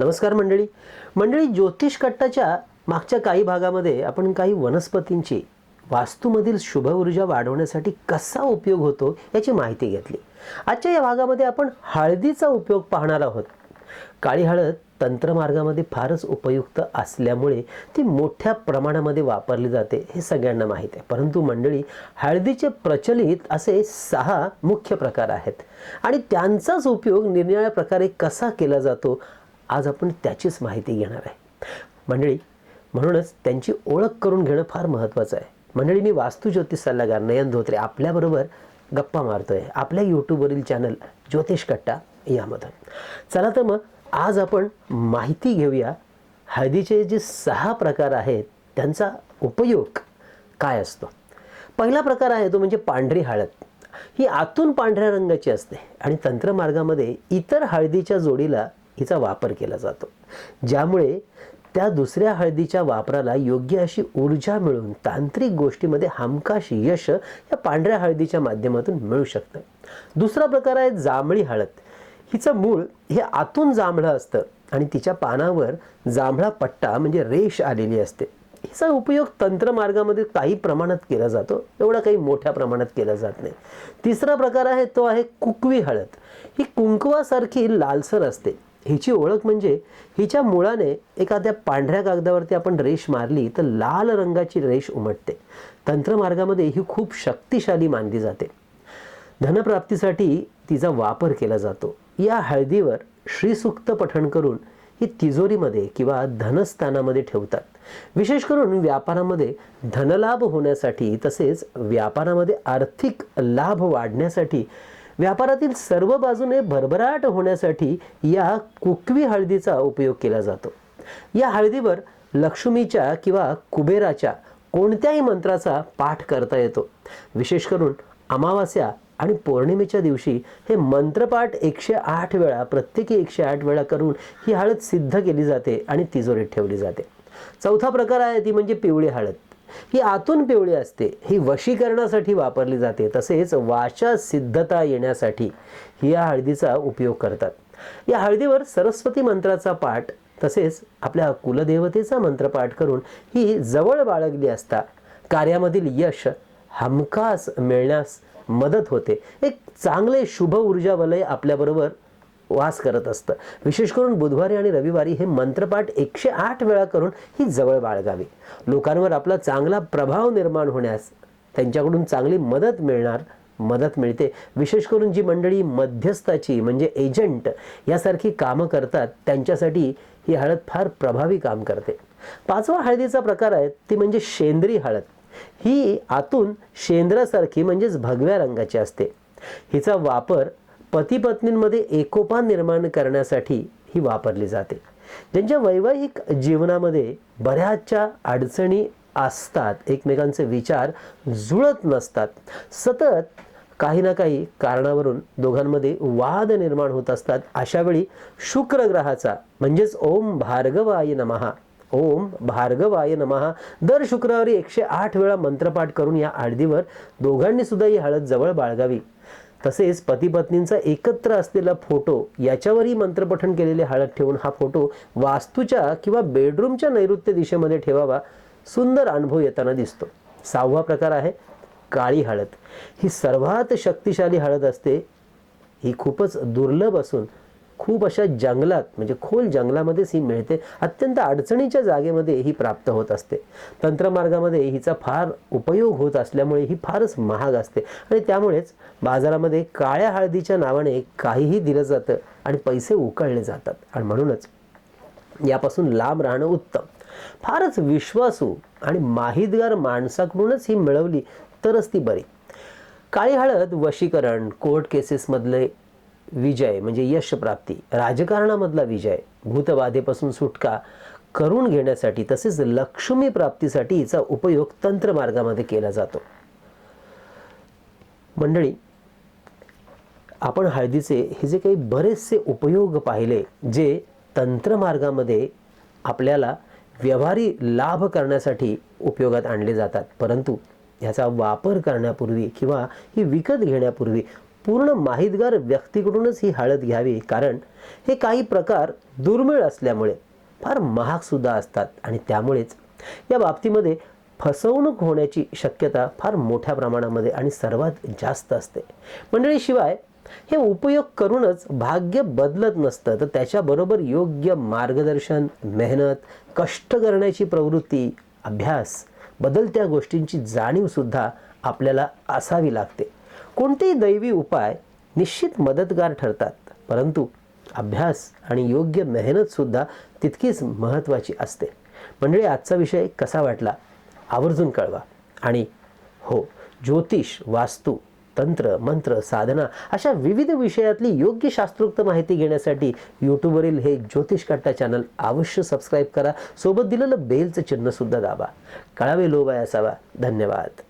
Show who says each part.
Speaker 1: नमस्कार मंडळी. मंडळी ज्योतिष कट्टाच्या मागच्या काही भागामध्ये आपण काही वनस्पतींची वास्तूमधील शुभ ऊर्जा वाढवण्यासाठी कसा उपयोग होतो याची माहिती घेतली. आजच्या या भागामध्ये आपण हळदीचा उपयोग पाहणार आहोत. काळी हळद तंत्रमार्गामध्ये फारच उपयुक्त असल्यामुळे ती मोठ्या प्रमाणामध्ये वापरली जाते हे सगळ्यांना माहीत आहे. परंतु मंडळी हळदीचे प्रचलित असे सहा मुख्य प्रकार आहेत आणि त्यांचाच उपयोग निरनिराळ्या प्रकारे कसा केला जातो आज आपण त्याचीच माहिती घेणार आहे. मंडळी म्हणूनच त्यांची ओळख करून घेणं फार महत्त्वाचं आहे. मंडळी मी वास्तू ज्योतिष सल्लागार नयन धोत्रे आपल्याबरोबर गप्पा मारतोय. आपल्या यूट्यूबवरील चॅनल ज्योतिष कट्टा. यामध्ये चला तर मग आज आपण माहिती घेऊया हळदीचे जे सहा प्रकार आहेत त्यांचा उपयोग काय असतो? पहिला प्रकार आहे तो म्हणजे पांढरी हळद. ही आतून पांढऱ्या रंगाची असते आणि तंत्रमार्गामध्ये इतर हळदीच्या जोडीला हिचा वापर केला जातो. ज्यामुळे त्या दुसऱ्या हळदीच्या वापराला योग्य अशी ऊर्जा मिळून तांत्रिक गोष्टीमध्ये हमखास यश या पांढऱ्या हळदीच्या माध्यमातून मिळू शकतं. दुसरा प्रकार आहे जांभळी हळद. हिचं मूळ हे आतून जांभळं असतं आणि तिच्या पानावर जांभळा पट्टा म्हणजे रेष आलेली असते. हिचा उपयोग तंत्रमार्गामध्ये काही प्रमाणात केला जातो एवढा काही मोठ्या प्रमाणात केला जात नाही. तिसरा प्रकार आहे तो आहे कुकवी हळद. ही कुंकवासारखी लालसर असते. हिची ओळख म्हणजे हिच्या मुळाने एखाद्या पांढऱ्या कागदावरती आपण रेष मारली तर लाल रंगाची रेष उमटते. तंत्रमार्गामध्ये ही खूप शक्तिशाली मानली जाते. धनप्राप्तीसाठी तिचा वापर केला जातो. या हळदीवर श्रीसुक्त पठण करून ही तिजोरीमध्ये किंवा धनस्थानामध्ये ठेवतात. विशेष करून व्यापारामध्ये धनलाभ होण्यासाठी तसेच व्यापारामध्ये आर्थिक लाभ वाढण्यासाठी व्यापारातील सर्व बाजूने भरभराट होण्यासाठी या कुकवी हळदीचा उपयोग केला जातो. या हळदीवर लक्ष्मीच्या किंवा कुबेराच्या कोणत्याही मंत्राचा पाठ करता येतो. विशेष करून अमावास्या आणि पौर्णिमेच्या दिवशी हे मंत्रपाठ एकशे आठ वेळा प्रत्येकी एकशे आठ वेळा करून ही हळद सिद्ध केली जाते आणि तिजोरीत ठेवली जाते. चौथा प्रकार आहे ती म्हणजे पिवळी हळद. ही आतून पिवळी असते. ही वशीकरणासाठी वापरली जाते. तसेच वाचा सिद्धता येण्यासाठी ही या हळदीचा उपयोग करतात. या हळदीवर सरस्वती मंत्राचा पाठ तसेच आपल्या कुलदेवतेचा मंत्रपाठ करून ही जवळ बाळगली असता कार्यामधील यश हमखास मिळण्यास मदत होते. एक चांगले शुभ ऊर्जा वलय आपल्याबरोबर वास करत असतं. विशेष करून बुधवारी आणि रविवारी हे मंत्रपाठ एकशे आठ वेळा करून ही जवळ बाळगावी. लोकांवर आपला चांगला प्रभाव निर्माण होण्यास त्यांच्याकडून चांगली मदत मिळणार मदत मिळते. विशेष करून जी मंडळी मध्यस्थाची म्हणजे एजंट यासारखी कामं करतात त्यांच्यासाठी ही हळद फार प्रभावी काम करते. पाचवा हळदीचा प्रकार आहे ती म्हणजे शेंद्री हळद. ही आतून शेंद्रासारखी म्हणजेच भगव्या रंगाची असते. हिचा वापर पती पत्नींमध्ये एकोपा निर्माण करण्यासाठी ही वापरली जाते. ज्यांच्या वैवाहिक जीवनामध्ये बऱ्याचशा अडचणी असतात एकमेकांचे विचार जुळत नसतात. सतत काही ना काही कारणावरून दोघांमध्ये वाद निर्माण होत असतात. अशावेळी शुक्र ग्रहाचा म्हणजेच ओम भार्गवाय नमहा ओम भार्गवाय नमहा दर शुक्रवारी एकशे आठ वेळा मंत्रपाठ करून या हळदीवर दोघांनी सुद्धा ही हळद जवळ बाळगावी. तसेच पती पत्नींचा एकत्र असलेला फोटो याच्यावरही मंत्रपठण केलेले हळद ठेवून हा फोटो वास्तूच्या किंवा बेडरूमच्या नैऋत्य दिशेमध्ये ठेवावा सुंदर अनुभव येताना दिसतो. सहावा प्रकार आहे काळी हळद. ही सर्वात शक्तिशाली हळद असते. ही खूपच दुर्लभ असून खूप अशा जंगलात म्हणजे खोल जंगलामध्येच ही मिळते. अत्यंत अडचणीच्या जागेमध्ये ही प्राप्त होत असते. तंत्रमार्गामध्ये हिचा फार उपयोग होत असल्यामुळे ही फारच महाग असते. आणि त्यामुळेच बाजारामध्ये काळ्या हळदीच्या नावाने काहीही दिलं जातं आणि पैसे उकळले जातात. आणि म्हणूनच यापासून लांब राहणं उत्तम. फारच विश्वासू आणि माहितगार माणसाकडूनच ही मिळवली तरच ती बरी. काळी हळद वशीकरण कोर्ट केसेसमधले विजय म्हणजे यश प्राप्ती राजकारणामधला विजय भूतबाधेपासून सुटका करून घेण्यासाठी तसेच लक्ष्मी प्राप्तीसाठी हिचा उपयोग तंत्र मार्गामध्ये केला जातो. मंडळी आपण हळदीचे हे जे काही बरेचसे उपयोग पाहिले जे तंत्रमार्गामध्ये आपल्याला व्यवहारी लाभ करण्यासाठी उपयोगात आणले जातात परंतु ह्याचा वापर करण्यापूर्वी किंवा ही विकत घेण्यापूर्वी पूर्ण माहितगार व्यक्तीकडूनच ही हळद घ्यावी कारण हे काही प्रकार दुर्मिळ असल्यामुळे फार महाग सुद्धा असतात आणि त्यामुळेच या बाबतीमध्ये फसवणूक होण्याची शक्यता फार मोठ्या प्रमाणामध्ये आणि सर्वात जास्त असते. मंडळीशिवाय हे उपयोग करूनच भाग्य बदलत नसतं तर त्याच्याबरोबर योग्य मार्गदर्शन मेहनत कष्ट करण्याची प्रवृत्ती अभ्यास बदलत्या गोष्टींची जाणीवसुद्धा आपल्याला असावी लागते. कोणतेही दैवी उपाय निश्चित मदतगार ठरतात. परंतु अभ्यास आणि योग्य मेहनतसुद्धा तितकीच महत्त्वाची असते. मंडळी आजचा विषय कसा वाटला? आवर्जून कळवा. आणि हो ज्योतिष वास्तू तंत्र मंत्र साधना अशा विविध विषयातली योग्य शास्त्रोक्त माहिती घेण्यासाठी यूट्यूबवरील हे ज्योतिष कट्टा चॅनल अवश्य सबस्क्राईब करा. सोबत दिलेलं बेलचं चिन्हसुद्धा दाबा. कळावे लोबाय असावा. धन्यवाद.